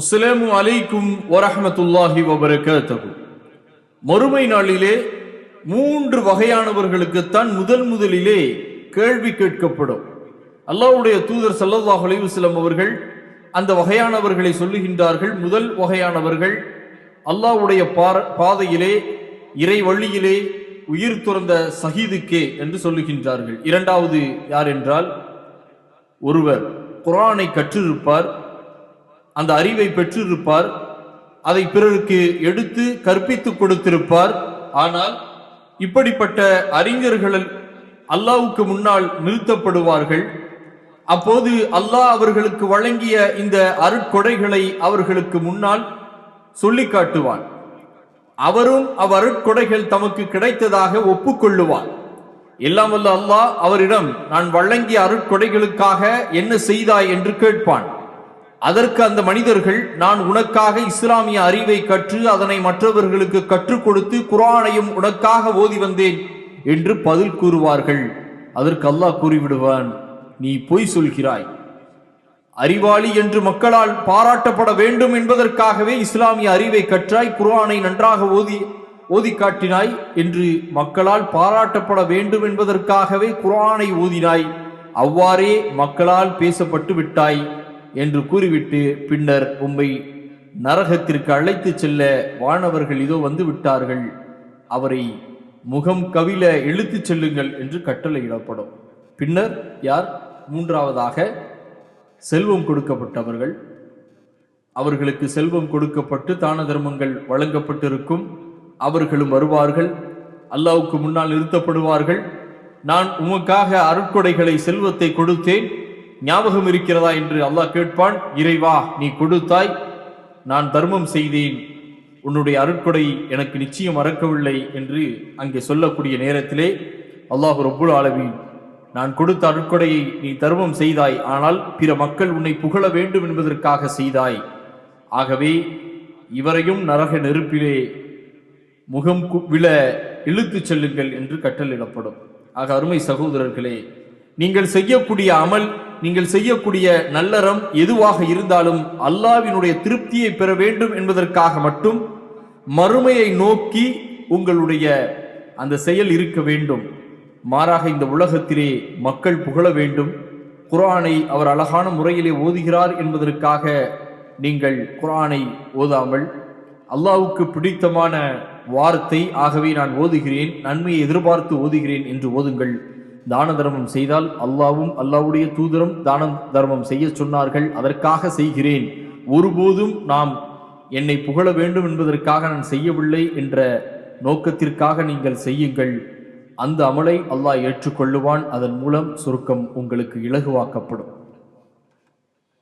அஸ்லாமு அலைக்கும் வரஹமத்துல்லாஹி வபரகாத்தகு மறுமை நாளிலே மூன்று வகையானவர்களுக்குத்தான் முதல் முதலிலே கேள்வி கேட்கப்படும். அல்லாஹ்வுடைய தூதர் ஸல்லல்லாஹு அலைவுஸ்லம் அவர்கள் அந்த வகையானவர்களை சொல்லுகின்றார்கள். முதல் வகையானவர்கள் அல்லாஹ்வுடைய பாதையிலே இறை வழியிலே உயிர் துறந்த சஹீதுக்கே என்று சொல்லுகின்றார்கள். இரண்டாவது யார் என்றால் ஒருவர் குரானை கற்றிருப்பார். அந்த அறிவை பெற்றிருப்பார். அதை பிறருக்கு எடுத்து கற்பித்துக் கொடுத்திருப்பார். ஆனால் இப்படிப்பட்ட அறிஞர்கள் அல்லாவுக்கு முன்னால் நிறுத்தப்படுவார்கள். அப்போது அல்லாஹ் அவர்களுக்கு வழங்கிய இந்த அருட்கொடைகளை அவர்களுக்கு முன்னால் சொல்லி காட்டுவான். அவரும் அவ்வருட்கொடைகள் தமக்கு கிடைத்ததாக ஒப்புக்கொள்ளுவார் எல்லாம் வல்ல அல்லாஹ் அவரிடம் நான் வழங்கிய அருட்கொடைகளுக்காக என்ன செய்தாய்? என்று கேட்பான். அதற்கு அந்த மனிதர்கள் நான் உனக்காக இஸ்லாமிய அறிவை கற்று அதனை மற்றவர்களுக்கு கற்றுக் கொடுத்து குரானையும் உனக்காக ஓதி வந்தேன் என்று பதில் கூறுவார்கள். அதற்கு அல்லாஹ் கூறிவிடுவான் நீ பொய் சொல்கிறாய். அறிவாளி என்று மக்களால் பாராட்டப்பட வேண்டும் என்பதற்காகவே இஸ்லாமிய அறிவை கற்றாய் குரானை நன்றாக ஓதி ஓதி காட்டினாய் என்று மக்களால் பாராட்டப்பட வேண்டும் என்பதற்காகவே குரானை ஓதினாய். அவ்வாறே மக்களால் பேசப்பட்டு விட்டாய். என்று கூறிவிட்டு பின்னர் உம்மை நரகத்திற்கு அழைத்து செல்ல வானவர்கள் இதோ வந்து விட்டார்கள். அவரை முகம் கவில இழுத்துச் செல்லுங்கள் என்று கட்டளையிடப்படும். பின்னர் யார்? மூன்றாவதாக செல்வம் கொடுக்கப்பட்டவர்கள். அவர்களுக்கு செல்வம் கொடுக்கப்பட்டு தான தர்மங்கள் வழங்கப்பட்டிருக்கும். அவர்களும் வருவார்கள். அல்லாவுக்கு முன்னால் நிறுத்தப்படுவார்கள். நான் உமக்காக அருட்கொடைகளை செல்வத்தை கொடுத்தேன். ஞாபகம் இருக்கிறதா என்று அல்லாஹ் கேட்பான் இறைவா நீ கொடுத்தாய் நான் தர்மம் செய்தேன். உன்னுடைய அருட்கொடை எனக்கு நிச்சயம் மறக்கவில்லை என்று அங்கே சொல்லக்கூடிய நேரத்திலே அல்லாஹ் ரொப்புல் ஆலவீன் நான் கொடுத்த அருட்கொடையை நீ தர்மம் செய்தாய் ஆனால் பிற மக்கள் உன்னை புகழ வேண்டும் என்பதற்காக செய்தாய். ஆகவே இவரையும் நரக நெருப்பிலே முகம் விழ இழுத்துச் செல்லுங்கள் என்று கட்டளிடப்படும் ஆக அருமை சகோதரர்களே நீங்கள் செய்யக்கூடிய அமல் நீங்கள் செய்யக்கூடிய நல்லறம் எதுவாக இருந்தாலும் அல்லாவினுடைய திருப்தியை பெற வேண்டும் என்பதற்காக மட்டும் மறுமையை நோக்கி உங்களுடைய அந்த செயல் இருக்க வேண்டும். மாறாக இந்த உலகத்திலே மக்கள் புகழ வேண்டும். குரானை அவர் அழகான முறையிலே ஓதுகிறார் என்பதற்காக நீங்கள் குரானை ஓதாமல் அல்லாவுக்கு பிடித்தமான வார்த்தை ஆகவே நான் ஓதுகிறேன் நன்மையை எதிர்பார்த்து ஓதுகிறேன் என்று ஓதுங்கள். தான தர்மம் செய்தால் அல்லாவும் அல்லாவுடைய தூதரும் தான தர்மம் செய்ய சொன்னார்கள் அதற்காக செய்கிறேன். ஒருபோதும் நாம் என்னை புகழ வேண்டும் என்பதற்காக நான் செய்யவில்லை என்ற நோக்கத்திற்காக நீங்கள் செய்யுங்கள். அந்த அமலை அல்லாஹ் ஏற்றுக்கொள்ளுவான் அதன் மூலம் சுருக்கம் உங்களுக்கு இலகுவாக்கப்படும்.